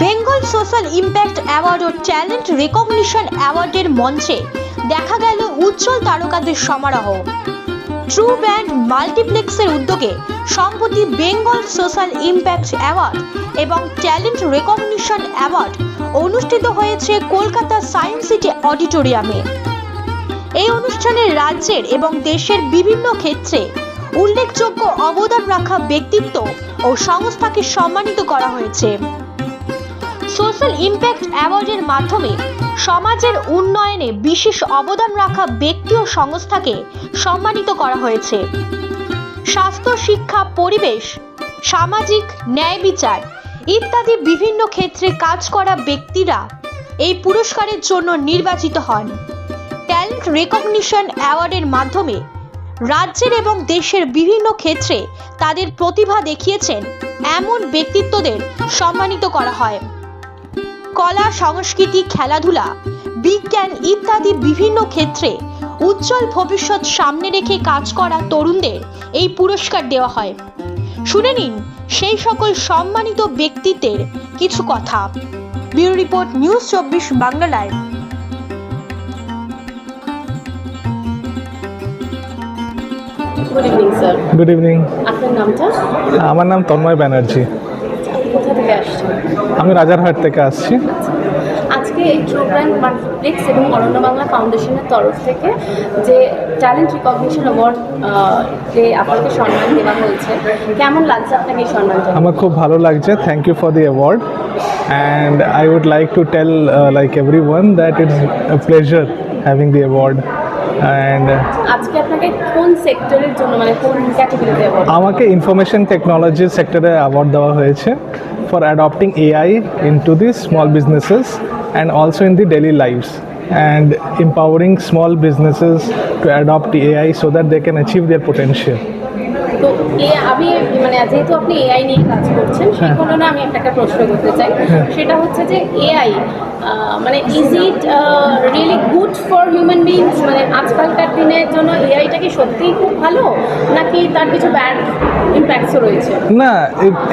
Bengal social impact award ও talent recognition অ্যাওয়ার্ডের মঞ্চে দেখা গেল উজ্জ্বল তারকাদের সমারোহ। ট্রু ব্যান্ড মাল্টিপ্লেক্সের উদ্যোগে সম্প্রতি বেঙ্গল সোশ্যাল ইম্প্যাক্ট অ্যাওয়ার্ড এবং ট্যালেন্ট রেকগনিশন অ্যাওয়ার্ড অনুষ্ঠিত হয়েছে কলকাতা সায়েন্স সিটি অডিটোরিয়ামে এই অনুষ্ঠানে রাজ্যের এবং দেশের বিভিন্ন ক্ষেত্রে উল্লেখযোগ্য অবদান রাখা ব্যক্তিত্ব ও সংস্থাকে সম্মানিত করা হয়েছে। সোশ্যাল ইম্প্যাক্ট অ্যাওয়ার্ডের মাধ্যমে সমাজের উন্নয়নে বিশেষ অবদান রাখা ব্যক্তি ও সংস্থাকে সম্মানিত করা হয়েছে। স্বাস্থ্য, শিক্ষা, পরিবেশ, সামাজিক ন্যায় বিচার ইত্যাদি বিভিন্ন ক্ষেত্রে কাজ করা ব্যক্তিরা এই পুরস্কারের জন্য নির্বাচিত হন। ট্যালেন্ট রেকগনিশন অ্যাওয়ার্ডের মাধ্যমে রাজ্যের এবং দেশের বিভিন্ন ক্ষেত্রে তাদের প্রতিভা দেখিয়েছেন এমন ব্যক্তিত্বদের সম্মানিত করা হয়। কলা সংস্কৃতি খেলাধুলা বিজ্ঞান ইত্যাদি বিভিন্ন ক্ষেত্রে উজ্জ্বল ভবিষ্যৎ সামনে রেখে কাজ করা তরুণদের এই পুরস্কার দেওয়া হয়। শুনে নিন সেই সকল সম্মানিত ব্যক্তিত্বের কিছু কথা। ব্যুরো রিপোর্ট নিউজ চব্বিশ Bangla live. Good evening sir good evening আপনার নামটা? আমার নাম তন্ময় ব্যানার্জি। থেকে আসছেন আমি রাজারহাট থেকে আসছি। আজকে মাল্টিপ্লেক্স এবং অরণ্য বাংলা ফাউন্ডেশনের তরফ থেকে যে ট্যালেন্ট রিকগনিশন অ্যাওয়ার্ড যে আপনাকে সম্মান দেওয়া হয়েছে। কেমন লাগছে আপনাকে এই সম্মানটা? আমার খুব ভালো লাগছে। Thank you for the award and I would like to tell like everyone that it's a pleasure having the award and আজকে আপনাকে কোন সেক্টরের জন্য মানে কোন ক্যাটাগরিতে আমাকে ইনফরমেশন টেকনোলজি সেক্টরে অ্যাওয়ার্ড দেওয়া হয়েছে for adopting AI into the small businesses and also in the daily lifes and empowering small businesses to adopt AI so that they can achieve their potential. তো এ আমি মানে যেহেতু আপনি এআই নিয়ে কাজ করছেন সেই হ্যাঁ। কারণে আমি আপনাকে প্রশ্ন করতে চাই। হ্যাঁ। সেটা হচ্ছে যে এআই মানে is it really good for human beings মানে আজকালকার দিনের জন্য এআইটা কি সত্যিই খুব ভালো? নাকি তার কিছু ব্যাড ইম্প্যাক্টসও রয়েছে? না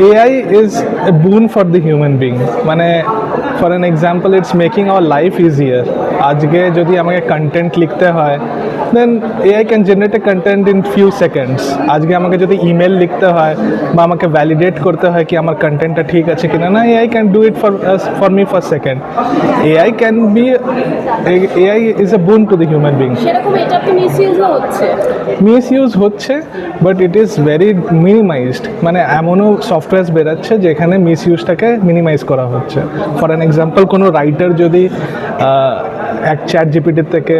AI is a boon for the human being মানে for an example it's making our life easier আজকে যদি আমাকে কন্টেন্ট লিখতে হয় then AI can generate a content in few seconds আজকে আমাকে যদি ইমেল লিখতে হয় বা আমাকে ভ্যালিডেট করতে হয় কি আমার কন্টেন্টটা ঠিক আছে কিনা না AI can do it for for me for second AI can be AI is a boon to the human being misuse হচ্ছে? But it is very minimized মানে এমনও সফটওয়্যার বেরাচ্ছে যেখানে মিস ইউজটাকে মিনিমাইজ করা হচ্ছে। ফর অ্যান এক্সাম্পল কোনো writer যদি এক চ্যাট জিপিটির থেকে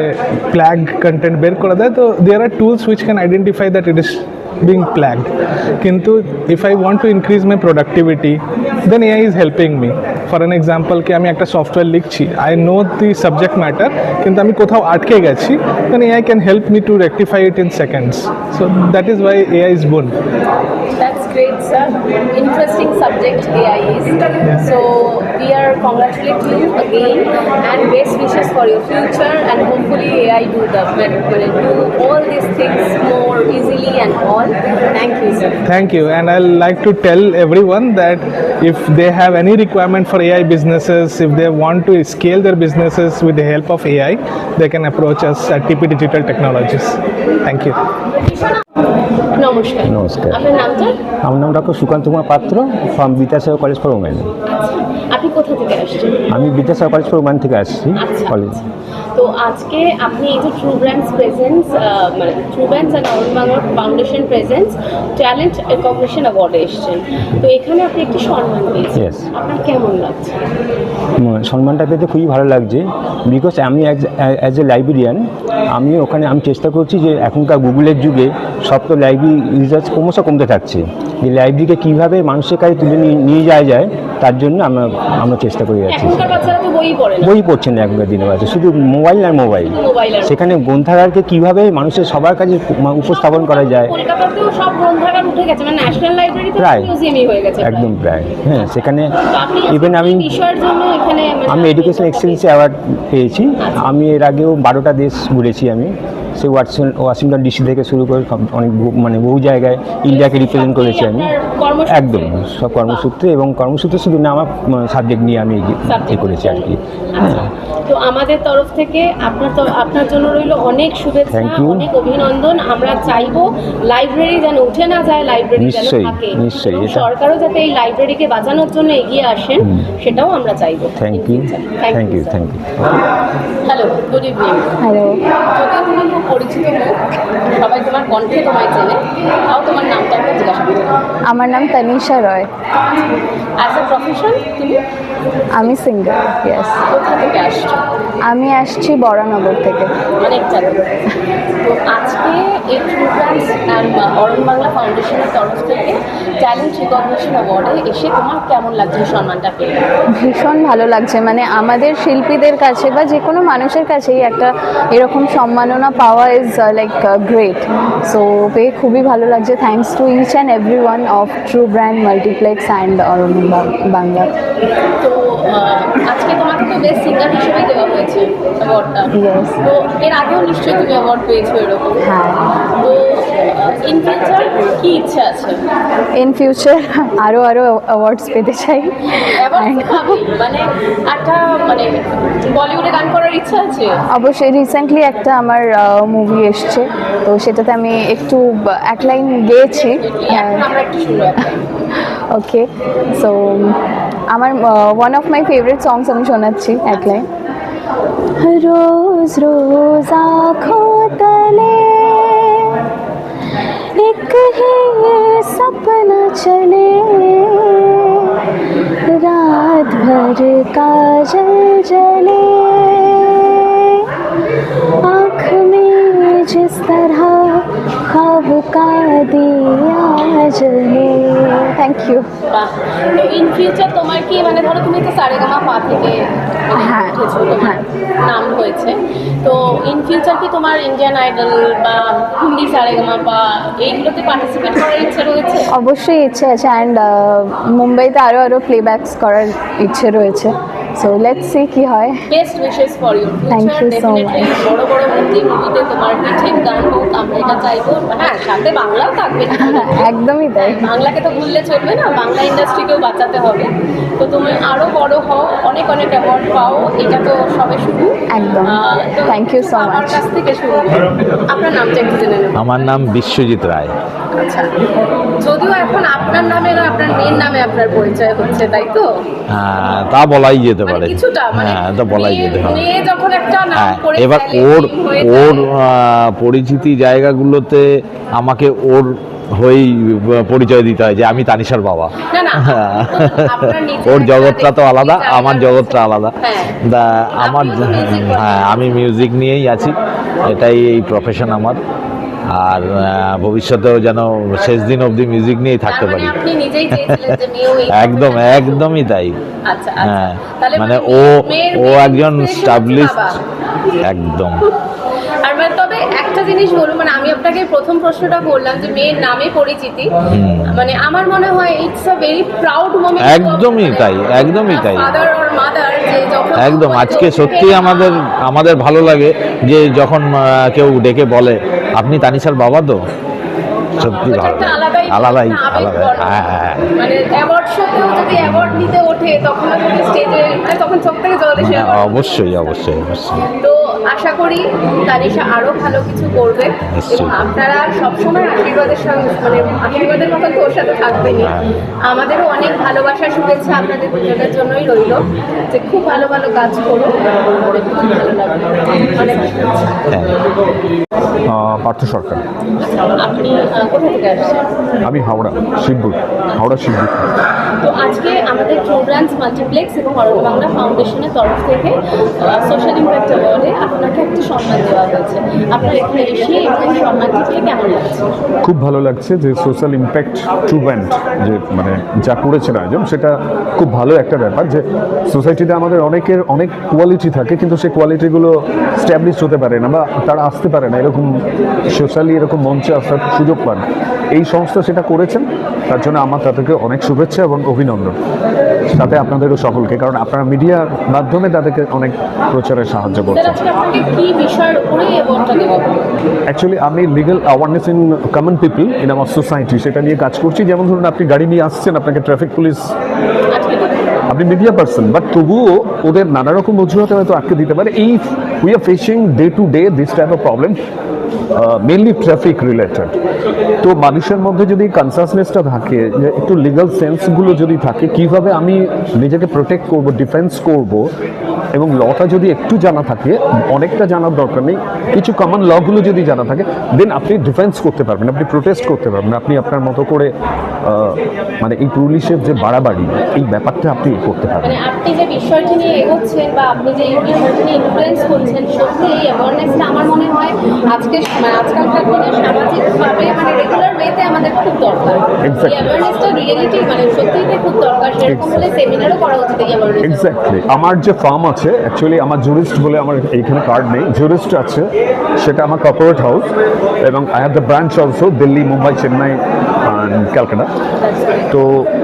প্ল্যাগ কন্টেন্ট বের করে দেয় তো there are tools which can identify that it is being plagued কিন্তু if I want to increase my productivity then AI is helping me for an example কি আমি একটা সফটওয়্যার লিখছি I know the subject matter কিন্তু আমি কোথাও আটকে গেছি then AI can help me to rectify it in seconds so that is why AI is boon That's great, sir. Interesting subject AI is. So we are congratulating you again and best wishes for your future and hopefully AI do the do all. Thank you, sir. Thank you. And I'd like to tell everyone that if they have any requirement for AI businesses, if they want to scale their businesses with the help of AI, they can approach us at TP Digital Technologies. Thank you. নমস্কার নমস্কার। আপনার নামটা আমার নাম doctor Sukanta Kumar Patra from Vidyasagar college for women আপনি কোথা থেকে আসছেন আমি বিদ্যাসাগর কলেজ ফর ওমেন থেকে আসছি আচ্ছা কলেজ আচ্ছা। তো আজকে আপনি এই যে ট্রু ব্র্যান্ডস প্রেজেন্স মানে ট্রু ব্র্যান্ডস অ্যান্ড অরুণ বাংলার ফাউন্ডেশন প্রেজেন্স ট্যালেন্ট রেকগনিশন অ্যাওয়ার্ডে এসেছেন। তো এখানে আপনি একটি সম্মান পেয়েছেন। আপনার কেমন লাগছে? সম্মানটা পেতে খুবই ভালো লাগছে। বিকজ আমি অ্যাজ এ লাইব্রেরিয়ান আমি ওখানে আমি চেষ্টা করছি যে এখনকার গুগলের যুগে সব তো লাইব্রেরি রিসার্চ ক্রমশ কমতে থাকছে। এই লাইব্রেরিকে কীভাবে মানুষের কাছে তুলে নিয়ে যাওয়া যায় তার জন্য আমরা আমরা চেষ্টা করে যাচ্ছি। বই পড়ছেন না এখনকার দিনে আছে শুধু মোবাইল আর মোবাইল। সেখানে গ্রন্থাগারকে কীভাবে মানুষের সবার কাছে উপস্থাপন করা যায়? মানে প্রায়। একদম প্রায়। হ্যাঁ সেখানে ইভেন আমি মানে আমি এডুকেশন এক্সেলেন্স অ্যাওয়ার্ড পেয়েছি। আমি এর আগেও বারোটা দেশ ঘুরেছি আমি। সে ওয়াটসন ওয়াশিংটন ডিসি থেকে শুরু করে সব- অনেক মানে বহু জায়গায় ইন্ডিয়াকে রিপ্রেজেন্ট করেছি আমি। একদম সব কর্মসূত্রে এবং কর্মসূত্রে শুধু না আমার সাবজেক্ট নিয়ে আমি এ করেছি আর কি। আচ্ছা তো আমাদের তরফ থেকে আপনার তো আপনার জন্য রইল অনেক শুভেচ্ছা অনেক অভিনন্দন। আমরা চাইব লাইব্রেরি যেন উঠে না যায় লাইব্রেরি যেন থাকে। সরকারও যাতে এই লাইব্রেরিকে বাঁচানোর জন্য এগিয়ে আসেন সেটাও আমরা চাইব। Thank you thank you thank you hello good evening hello যদিও তুমি খুব পরিচিত মুখ সবাই তোমার কণ্ঠে তোমায় চেনে তাও তোমার নামটা একটু জিজ্ঞাসা করি। আমার নাম Tanisha Roy. As a profession তুমি? আমি সিঙ্গার ইয়েস কোথা থেকে আসছো আমি আসছি বরানগর থেকে। অনেকটা। তো আজকে এই প্রোগ্রামস অ্যান্ড অরণ বাংলা ফাউন্ডেশনের তরফ থেকে ট্যালেন্ট রিকগনিশন অ্যাওয়ার্ডে এসে তোমার কেমন লাগছে সম্মানটা পেয়ে? ভীষণ ভালো লাগছে। মানে আমাদের শিল্পীদের কাছে বা যে কোনো মানুষের কাছেই একটা এরকম সম্মাননা পাওয়া ইজ লাইক গ্রেট সো পেয়ে খুবই ভালো লাগছে। Thanks to each and every one of true brand multiplex and Aran Bangla তো আজকে তোমাকে তো বেস্ট সিঙ্গার হিসেবেই দেওয়া হয়েছে অ্যাওয়ার্ডটা. তো এর আগেও নিশ্চয়ই তুমি অ্যাওয়ার্ড পেয়েছ এরকম। হ্যাঁ। তো ইন ফিউচার কি ইচ্ছা আছে? ইন ফিউচার আরও আরও অ্যাওয়ার্ডস পেতে চাই। মানে একটা মানে বলিউডে গান করার ইচ্ছা আছে? অবশ্যই রিসেন্টলি একটা আমার মুভি এসছে। তো সেটাতে আমি একটু এক লাইন গেয়েছি। ওকে সো আমার one of my favourite songs আমি শোনাচ্ছি এক লাইন রোজ রোজ आँखों तले एक ही सपना चले रात भर काजल जले आँख में जिस तरह ঢোকা দিয়া জলে থ্যাংক ইউ ইন ফিউচার তোমার কি মানে ধরো তুমি তো সারেগামা পা থেকে মানে হ্যাঁ হ্যাঁ। নাম হয়েছে। তো ইন ফিউচার কি তোমার ইন্ডিয়ান আইডল বা হিন্দি সারেগামা বা এইগুলোতে পার্টিসিপেট করার ইচ্ছে রয়েছে? অবশ্যই ইচ্ছে আছে। অ্যান্ড মুম্বাইতে আরও আরও প্লেব্যাকস করার ইচ্ছে রয়েছে। সো লেটস সি কি হয়? Best wishes for future you so definitely much. বড় বড় হিন্দি মুভিতে তোমার হিটের গান হোক আমরা এটা চাইব। হ্যাঁ সাথে বাংলাও থাকবে। একদমই তাই। বাংলাকে তো ভুললে চলবে না বাংলা ইন্ডাস্ট্রিকেও বাঁচাতে হবে। তো তুমি আরও বড় হও অনেক অনেক অ্যাওয়ার্ড পাও এটা তো সবে শুরু। একদম। you so আমার much. কাছ থেকে শুনব আপনার নামটা একটু জেনে নেব। আমার নাম বিশ্বজিৎ রায়। আচ্ছা। যদিও এখন আপনার নামে না আপনার মেয়ের নামে আপনার পরিচয় হচ্ছে তাই তো? হ্যাঁ, তা বলাই যেতে পারে। কিছুটা মানে হ্যাঁ তা বলাই যেতে পারে নাম হ্যাঁ এবার ওর ওর পরিচিতি জায়গাগুলোতে আমাকে ওর হয়েই পরিচয় দিতে হয় যে আমি তানিশার বাবা। নিজের ওর জগৎটা তো আলাদা আমার জগৎটা আলাদা। হ্যাঁ। আমার। হ্যাঁ আমি মিউজিক নিয়েই আছি। এটাই এই প্রফেশন আমার। আর ভবিষ্যতেও যেন শেষ দিন অবধি মিউজিক নিয়েই থাকতে মানে পারি। একদম একদমই তাই। আচ্ছা আচ্ছা। হ্যাঁ মানে ও ও একজন স্টাবলিশ একদম। আর মানে তবে জিনিস বলুন মানে আমি আপনাকে প্রথম প্রশ্নটা করলাম যে মেয়ের নামে পরিচিতি। মানে আমার মনে হয় it's a very proud moment একদমই তাই, একদমই তাই। ফাদার অর মাদার যে যখন একদম আজকে সত্যি আমাদের আমাদের ভালো লাগে যে যখন কেউ ডেকে বলে আপনি তানিশার বাবা তো? সত্যি ভালো আলাদাই আলাদাই। হ্যাঁ হ্যাঁ মানে অ্যাওয়ার্ড শোতেও যদি অ্যাওয়ার্ড নিতে ওঠে তখন স্টেজে তখন চোখ থেকে জল এসে হ্যাঁ, অবশ্যই অবশ্যই অবশ্যই। তো আশা করি তানিশা আরও ভালো কিছু করবে এবং আপনারা সবসময় আশীর্বাদের সঙ্গে মানে আশীর্বাদের মতন তো ওর সাথে থাকবেনই। হ্যাঁ। আমাদেরও অনেক ভালোবাসা শুভেচ্ছা আপনাদের দুজনের জন্যই রইল যে খুব ভালো ভালো কাজ করুন করে খুব ভালো লাগবে অনেক শুভেচ্ছা। হ্যাঁ। পার্থ সরকার। আপনি কোথা থেকে আসছেন? আমি হাওড়া শিবপুর হাওড়া শিবপুর। তো আজকে আমাদের প্রোগ্রামস মাল্টিপ্লেক্স এবং অরণ্য বাংলা ফাউন্ডেশনের তরফ থেকে সোশ্যাল ইম্প্যাক্ট অ্যাওয়ার্ডে আপনাকে একটি সম্মান দেওয়া হয়েছে। আপনার এখানে এসে এই সম্মানটি পেয়ে কেমন লাগছে? খুব ভালো লাগছে যে সোশ্যাল ইম্প্যাক্ট ট্রু ব্যান্ড যে মানে যা করেছেন আয়োজন সেটা খুব ভালো একটা ব্যাপার যে সোসাইটিতে আমাদের অনেকের অনেক কোয়ালিটি থাকে কিন্তু সেই কোয়ালিটিগুলো স্ট্যাবলিশ হতে পারে না বা তারা আসতে পারে না। এরকম সোশ্যালি এরকম মঞ্চে আসার সুযোগ পান। এই সংস্থা সেটা করেছেন তার জন্য আমার তাদেরকে অনেক শুভেচ্ছা এবং অভিনন্দন। সাথে আপনাদেরও সকলকে কারণ আপনারা মিডিয়ার মাধ্যমে তাদেরকে অনেক প্রচারে সাহায্য করছেন। আপনাকে কি বিষয়ের উপরে অ্যাওয়ার্ডটা দেওয়া অ্যাকচুয়ালি আমি legal awareness in common people in our society সেটা নিয়ে কাজ করছি। যেমন ধরুন আপনি গাড়ি নিয়ে আসছেন আপনাকে ট্রাফিক পুলিশ আপনি মিডিয়া পার্সন বাট তবুও ওদের নানা রকম অজুহাতে হয়তো আটকে দিতে পারে। এই we are facing day to day this type of problem mainly traffic related তো মানুষের মধ্যে যদি কনসাসনেসটা থাকে যে একটু লিগাল সেন্সগুলো যদি থাকে কীভাবে আমি নিজেকে প্রোটেক্ট করব ডিফেন্স করব এবং লটা যদি একটু জানা থাকে অনেকটা জানার দরকার নেই কিছু কমন লগুলো যদি জানা থাকে দেন আপনি ডিফেন্স করতে পারবেন আপনি প্রোটেস্ট করতে পারবেন আপনি আপনার মতো করে মানে এই পুলিশের যে বাড়াবাড়ি এই ব্যাপারটা আপনি করতে পারবেন। মানে আপনি যে বিষয়টি নিয়ে এগোচ্ছেন বা আপনি যে এই বিষয়টি নিয়ে ইনফ্লুয়েন্স করছেন সত্যি এই অ্যাওয়ারনেসটা আমার মনে হয় আজকে মানে আজকালকার দিনে সামাজিকভাবে মানে রেগুলার ওয়েতে আমাদের খুব দরকার। এই অ্যাওয়ারনেসটা রিয়েলিটি মানে সত্যিই খুব দরকার সেরকম হলে সেমিনারও করা উচিত এই অ্যাওয়ারনেস এক্স্যাক্টলি আমার যে ফার্ম আছে অ্যাকচুয়ালি আমার জুরিস্ট বলে আমার এইখানে কার্ড নেই। জুরিস্ট আছে সেটা আমার কর্পোরেট হাউস এবং I have the branch also Delhi Mumbai Chennai Calcutta তো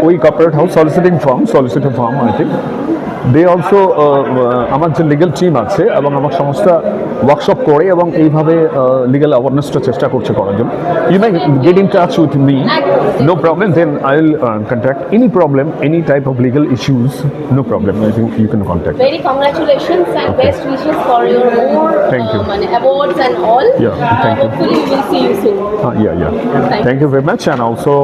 ওই corporate house soliciting firm soliciting firm I think they also আমার যে লিগাল টিম আছে এবং আমার সংস্থা ওয়ার্কশপ করে এবং এইভাবে লিগাল অ্যাওয়ারনেসটা চেষ্টা করছে করার জন্য। You my get in touch with me no problem then I will contact any problem any type of legal issues no problem I think you can contact very thank you yeah thank you হ্যাঁ yeah yeah thank you very much and also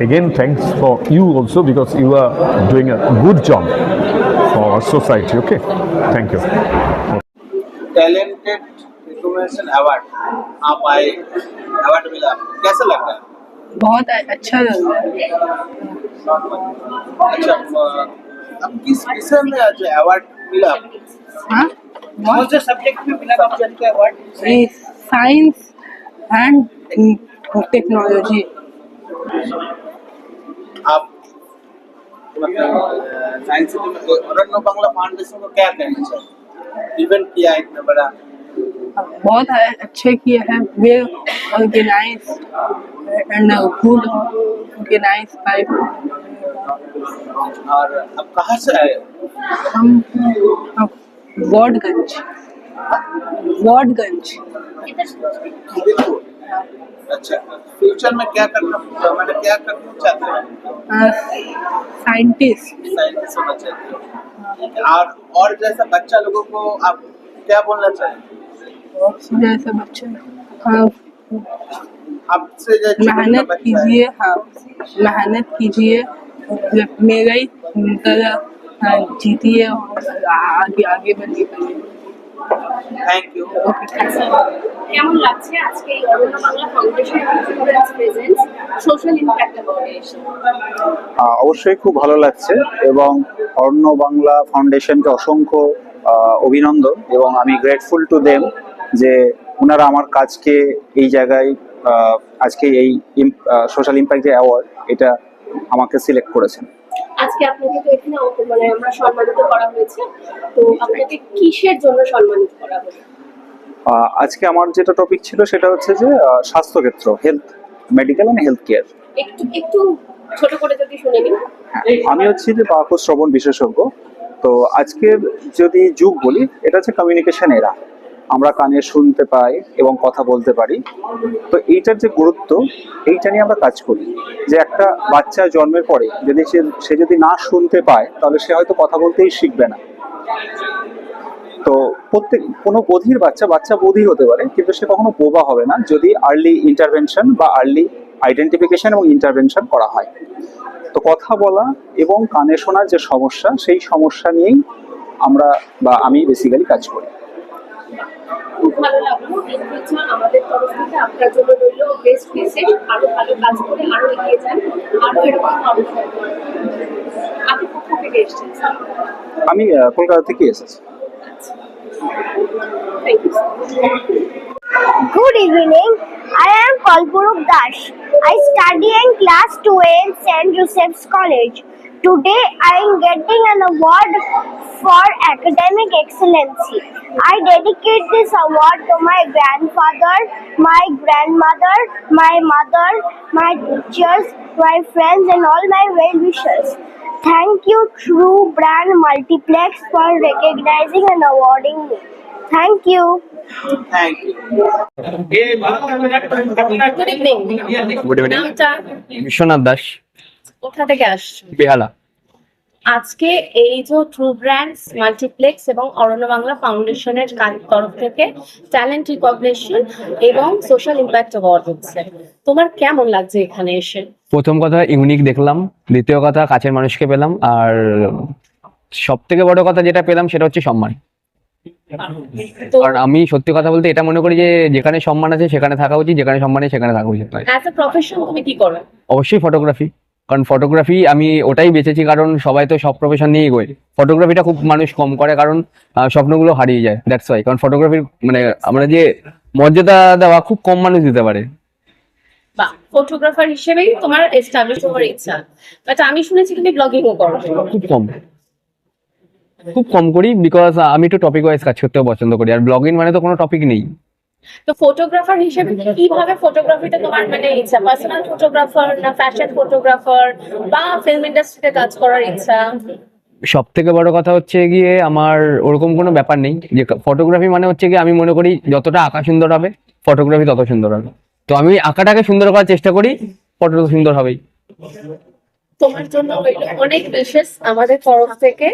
again thanks for you also because you are doing a good job our society. Okay, thank you. Talented recognition award आप आए award मिला। कैसा लग रहा है? बहुत अच्छा लग रहा है। अच्छा अब किस विषय में आज अवार्ड मिला? हाँ? कौन से सब्जेक्ट में मिला सब्जेक्ट का अवार्ड साइंस एंड टेक्नोलॉजी आप मतलब साइंस सिटी में अरण्य बांग्ला फाउंडेशन को क्या कहना चाहिए इवेंट किया इतना बड़ा बहुत अच्छे किए हैं। वे organised and good organised by और अब कहाँ से आए हम वार्डगंज वार्डगंज। अच्छा फ्यूचर में क्या करना मैंने क्या करना चाहते हैं? साइंटिस्ट। साइंटिस्ट होना चाहते हो और और जैसा बच्चा लोगों को आप क्या बोलना चाहेंगे? जैसे बच्चे हाँ, आपसे मेहनत कीजिए हाँ। मेहनत कीजिए। मेरा ही तरह हाँ, जीतिए आगे आगे बढ़िए থ্যাংক ইউ কেমন লাগছে আজকে এই Aranya Bangla foundation presence social impact অবশ্যই খুব ভালো লাগছে এবং অরণ্য বাংলা ফাউন্ডেশনকে অসংখ্য আহ, অভিনন্দন এবং আমি গ্রেটফুল টু দেম যে ওনারা আমার কাজকে এই জায়গায় আজকে এই সোশ্যাল ইম্প্যাক্ট যে অ্যাওয়ার্ড এটা আমাকে সিলেক্ট করেছেন। আজকে আপনাকে তো এখানে মানে আমরা সম্মানিত করা হয়েছে। তো আপনাকে কিসের জন্য সম্মানিত করা আহ, আজকে আমার যেটা টপিক ছিল সেটা হচ্ছে যে আহ, স্বাস্থ্যক্ষেত্র health medical and health care একটু একটু ছোট করে যদি শুনে নিন। আমি হচ্ছি যে বাহক শ্রবণ বিশেষজ্ঞ। তো আজকের যদি যুগ বলি এটা হচ্ছে কমিউনিকেশন এরা আমরা কানে শুনতে পাই এবং কথা বলতে পারি। তো এইটার যে গুরুত্ব, এইটা নিয়ে আমরা কাজ করি। যে একটা বাচ্চা জন্মের পরে যদি সে সে যদি না শুনতে পায়, তাহলে সে হয়তো কথা বলতেই শিখবে না। তো প্রত্যেক, কোনো বধির বাচ্চা বাচ্চা বধির হতে পারে, কিন্তু সে কখনো বোবা হবে না যদি আর্লি ইন্টারভেনশন বা আর্লি আইডেন্টিফিকেশন এবং ইন্টারভেনশন করা হয়। তো কথা বলা এবং কানে শোনার যে সমস্যা, সেই সমস্যা নিয়েই আমরা বা আমি বেসিক্যালি কাজ করি। খুব ভালো লাগল ইন আমাদের তরফ থেকে আপনার জন্য রইল বেস্ট মেসেজ আরও ভালো কাজ করে আরও এগিয়ে যান আরও এরকম অবসর থেকে এসেছেন আমি কলকাতা থেকে এসেছি Good evening. I am Kalpuruk Dash. I study in class 2A in St. Joseph's College. Today I am getting an award for academic excellency. I dedicate this award to my grandfather, my grandmother, my mother, my teachers, my friends and all my well-wishers. Thank you True Brand Multiplex for recognizing and awarding me. Thank you. You good evening good evening নামটা বিশ্বনাথ দাস কোথা থেকে আসছো? বেহালা। আজকে এই যে true brands multiplex এবং অরণ্য বাংলা ফাউন্ডেশনের তরফ থেকে ট্যালেন্ট রিকগনিশন এবং সোশ্যাল ইম্প্যাক্ট অ্যাওয়ার্ড হচ্ছে। তোমার কেমন লাগছে এখানে এসে? প্রথম কথা ইউনিক দেখলাম। দ্বিতীয় কথা কাছের মানুষকে পেলাম। আর সব থেকে বড় কথা যেটা পেলাম সেটা হচ্ছে সম্মান। কারণ আমি সত্যি কথা বলতে এটা মনে করি যে যেখানে সম্মান আছে সেখানে থাকা উচিত যেখানে সম্মান নেই সেখানে থাকা উচিত নয়। প্রফেশন তুমি কি করো? অবশ্যই ফটোগ্রাফি কারণ ফটোগ্রাফি আমি ওটাই বেঁচেছি কারণ সবাই তো সব প্রফেশন নিয়েই গোয় ফটোগ্রাফিটা খুব মানুষ কম করে কারণ স্বপ্নগুলো হারিয়ে যায় দ্যাটস ওয়াই কারণ ফটোগ্রাফির মানে আমরা যে মর্যাদা দেওয়া খুব কম মানুষ দিতে পারে। বা ফটোগ্রাফার হিসেবেই তোমার এস্টাবলিশ হওয়ার ইচ্ছা। বাট আমি শুনেছি তুমি ব্লগিংও করো। খুব কম। খুব কম করি বিকজ আমি একটু টপিক ওয়াইজ কাজ করতেও পছন্দ করি। আর ব্লগিং মানে তো কোনো টপিক নেই। তো ফটোগ্রাফার হিসেবে কীভাবে ফটোগ্রাফিতে তোমার মানে ইচ্ছা? পার্সোনাল ফটোগ্রাফার না ফ্যাশন ফটোগ্রাফার বা ফিল্ম ইন্ডাস্ট্রিতে কাজ করার ইচ্ছা? সব থেকে বড় কথা হচ্ছে গিয়ে আমার ওরকম কোনো ব্যাপার নেই যে ফটোগ্রাফি মানে হচ্ছে গিয়ে আমি মনে করি যতটা আঁকা সুন্দর হবে ফটোগ্রাফি তত সুন্দর হবে। তো আমি আঁকাটাকে সুন্দর করার চেষ্টা করি ফটো সুন্দর হবেই। তোমার জন্য অনেক বিশেষ আমাদের তরফ থেকে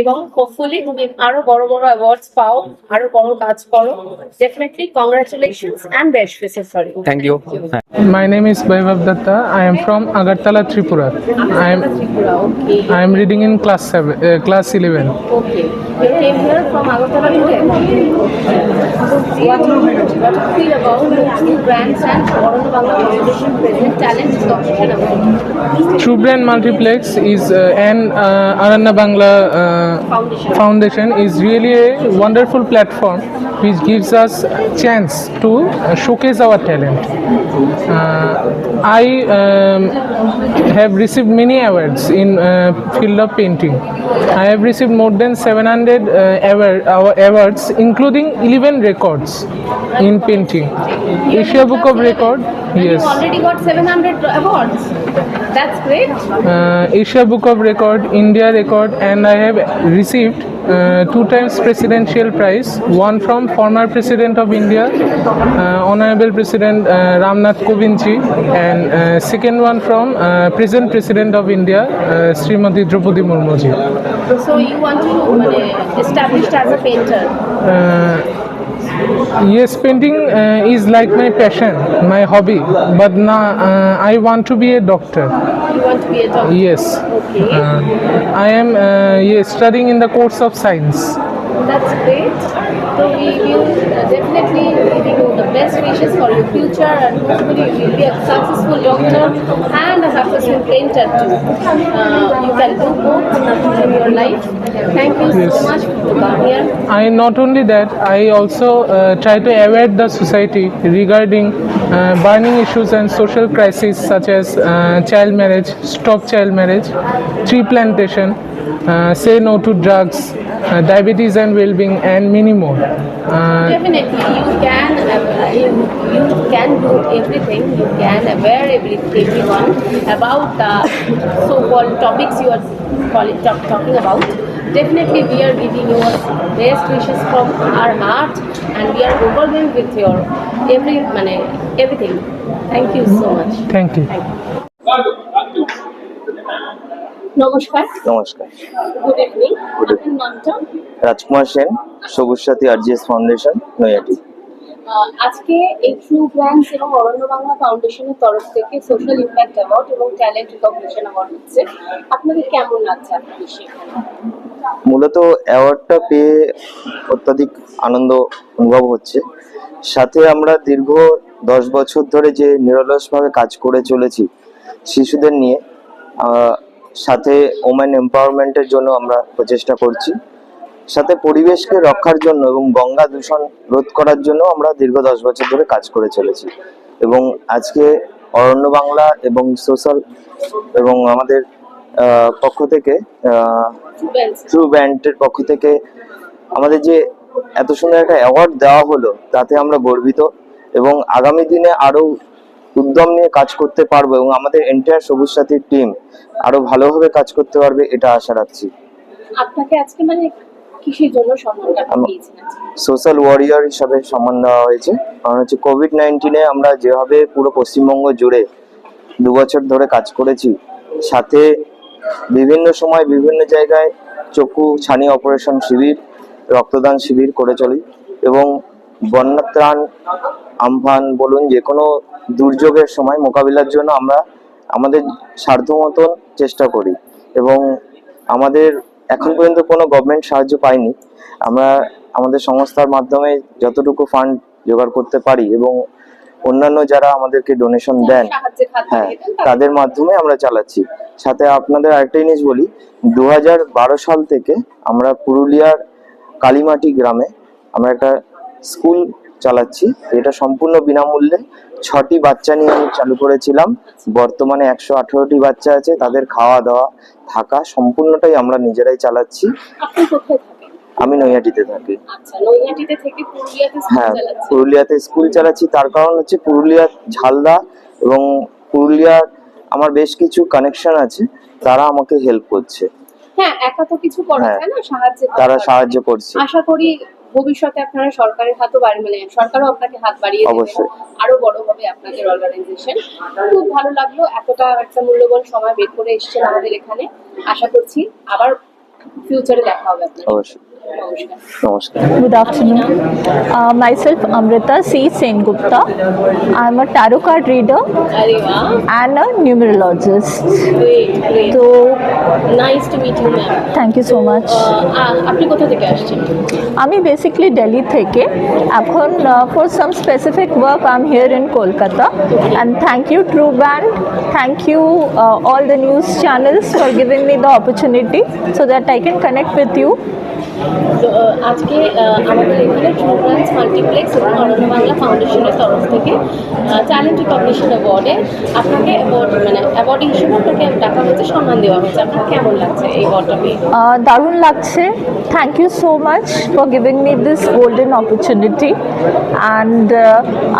এবং হোপফুলি তুমি আরও বড় বড় অ্যাওয়ার্ডস পাও আরও বড় কাজ করো। Definitely congratulations and best wishes for thank you my name is Vaibhav Dutta I am from Agartala Tripura I am I am reading in class 7 class 11 okay true brand Multiplex is uh, and uh, Aranna Bangla uh, Foundation. Foundation is really a wonderful platform which gives us chance to uh, showcase our talent. Uh, I um, have received many awards in uh, field of painting. I have received more than 700 uh, award, our awards, including 11 records in painting. Asia Book of Record, yes. you already got 700 awards. That's great. Uh, Asia Book of Record, India Record, and I have received uh, two times presidential prize. One from former President of India, uh, Honorable President uh, Ramnath Kovindji, and uh, second one from uh, present President of India, uh, Srimati Draupadi Murmuji. So you want to মানে, established as a painter. Uh, yes, painting uh, is like my passion, my hobby, but now uh, I want to be a doctor. You want to be a doctor. Yes. Okay. Uh, I am uh, yes, studying in the course of science. That's great. So we will uh, definitely giving you the best wishes for your future and hopefully you will be a successful doctor and a successful painter too. Uh, you can do both in your life. Thank you Yes. so much for coming here. I not only that, I also uh, try to aware the society regarding uh, burning issues and social crises such as uh, child marriage, stop child marriage, tree plantation, say no to drugs, uh, diabetes and well-being, and many more. Uh, Definitely, you can uh, you, you can do everything. You can aware every, everyone about the so-called topics you are calling, talk, talking about. Definitely, we are giving you best wishes from our heart, and we are overwhelmed with your every money, everything. Thank you so much. thank you. নমস্কার। নমস্কার। Good evening আপনার নামটা? রাজকুমার সেন সবুজ সাথী আরজিএস foundation Naihati আজকে এই true brands এবং অরণ্য বাংলা ফাউন্ডেশনের তরফ থেকে সোশ্যাল ইম্প্যাক্ট অ্যাওয়ার্ড এবং ট্যালেন্ট রিকগনিশন অ্যাওয়ার্ড হচ্ছে। আপনাদের কেমন লাগছে সেখানে মূলত অ্যাওয়ার্ডটা পেয়ে অত্যাধিক আনন্দ অনুভব হচ্ছে। সাথে আমরা দীর্ঘ দশ বছর ধরে যে নিরলসভাবে কাজ করে চলেছি শিশুদের নিয়ে সাথে ওমেন এম্পাওয়ারমেন্টের জন্য আমরা প্রচেষ্টা করছি। সাথে পরিবেশকে রক্ষার জন্য এবং গঙ্গা দূষণ রোধ করার জন্য আমরা দীর্ঘ দশ বছর ধরে কাজ করে চলেছি। এবং আজকে অরণ্য বাংলা এবং সোশ্যাল এবং আমাদের পক্ষ থেকে ট্রু ব্যান্ডের পক্ষ থেকে আমাদের যে এত সুন্দর একটা অ্যাওয়ার্ড দেওয়া হলো, তাতে আমরা গর্বিত। এবং আগামী দিনে আরও উদ্যম নিয়ে কাজ করতে পারব এবং আমাদের এন্টায়ার সবুজ সাথীর টিম আরও ভালোভাবে কাজ করতে পারবে এটা আশা রাখছি। আপনাকে আজকে মানে কিসের জন্য সম্মানটা পেয়েছেন সোশ্যাল ওয়ারিয়র হিসাবে সম্মান দেওয়া হয়েছে। কারণ হচ্ছে কোভিড নাইন্টিনে আমরা যেভাবে পুরো পশ্চিমবঙ্গ জুড়ে দু বছর ধরে কাজ করেছি সাথে বিভিন্ন সময় বিভিন্ন জায়গায় চক্ষু ছানি অপারেশন শিবির রক্তদান শিবির করে চলি এবং বন্যা ত্রাণ আমফান বলুন যে কোনো দুর্যোগের সময় মোকাবিলার জন্য আমরা আমাদের সাধ্য মতন চেষ্টা করি। এবং আমাদের এখন পর্যন্ত কোনো গভর্নমেন্ট সাহায্য পাইনি আমরা আমাদের সংস্থার মাধ্যমে যতটুকু ফান্ড জোগাড় করতে পারি এবং অন্যান্য যারা আমাদেরকে ডোনেশন দেন হ্যাঁ তাদের মাধ্যমে আমরা চালাচ্ছি। সাথে আপনাদের আরেকটা জিনিস বলি দু বারো সাল থেকে আমরা পুরুলিয়ার কালীমাটি গ্রামে আমরা একটা স্কুল চালাচ্ছি। এটা সম্পূর্ণ বিনামূল্যে। ছটি বাচ্চা নিয়ে আমি চালু করেছিলাম। বর্তমানে একশো আঠারোটি বাচ্চা আছে তাদের খাওয়া দাওয়া থাকা সম্পূর্ণটাই আমরা নিজেরাই চালাচ্ছি। আমি নৈহাটিতে থাকি। আচ্ছা হ্যাঁ পুরুলিয়াতে স্কুল চালাচ্ছি। তার কারণ হচ্ছে পুরুলিয়ার ঝালদা এবং পুরুলিয়ার আমার বেশ কিছু কানেকশন আছে। তারা আমাকে হেল্প করছে। হ্যাঁ একা তো কিছু করা হ্যাঁ। যায় না? সাহায্য তারা সাহায্য করছে। আশা করি ভবিষ্যতে আপনারা সরকারের হাতও বাড়ি মানে সরকারও আপনাকে হাত বাড়িয়ে দেবে আরও বড় হবে আপনাদের অর্গানাইজেশন খুব ভালো লাগল এতটা একটা মূল্যবান সময় বের করে এসেছেন আমাদের এখানে। আশা করছি আবার ফিউচারে দেখা হবে আপনার অবশ্যই। নমস্কার নমস্কার Good afternoon. Uh, myself, Amrita C. Sengupta. I'm a tarot card reader আরে বাহ and a numerologist. Great great So, nice to meet you ma'am thank you so much. আপনি কোথা থেকে আসছেন আমি বেসিকলি দিল্লি থেকে এখন for some specific work I am here in Kolkata and thank you true brand thank you all the news channels for giving me the opportunity so that I can connect with you আজকে আমাদের এখানে ট্রুব্রান্স multiplex এবং অরণ্য বাংলা ফাউন্ডেশনের তরফ থেকে talent recognition অ্যাওয়ার্ডে আপনাকে award মানে award হিসেবে আপনাকে ডাকা হয়েছে, সম্মান দেওয়া হয়েছে। আপনার কেমন লাগছে এই অ্যাওয়ার্ডটা পেয়ে? দারুণ লাগছে। Thank you so much for giving me this golden opportunity and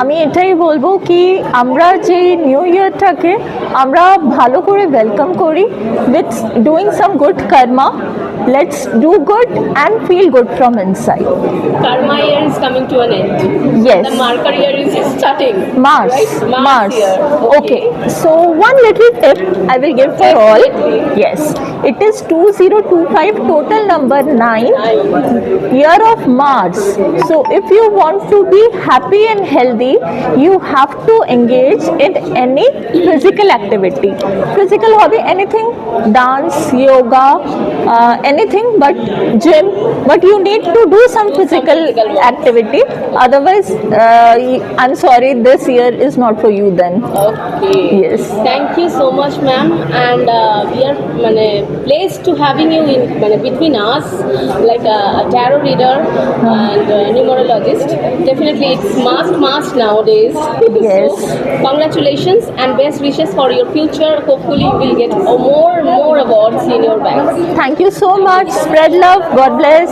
আমি এটাই বলব কি, আমরা যে নিউ ইয়ারটাকে আমরা ভালো করে ওয়েলকাম করি with doing some good karma let's do good and feel good from inside. Karma year is coming to an end. Yes. The marker year is starting. Mars. Right? Mars. Mars. Okay. okay. So one little tip I will give for all. Yes. It is 2025 total number 9 year of Mars. So if you want to be happy and healthy, you have to engage in any physical activity. Physical hobby, anything, dance, yoga, uh, anything but gym But you need to do some physical physical work. activity. Otherwise, uh, y- I'm sorry, this year is not for you then. Okay. Yes. Thank you so much, ma'am. And uh, we are মানে, blessed to having you in মানে, between us, like a, a tarot reader and a numerologist. Definitely, it's must, must nowadays. Yes. so, congratulations and best wishes for your future. Hopefully, you will get more, more awards in your bags. Thank you so much. Spread love. God bless.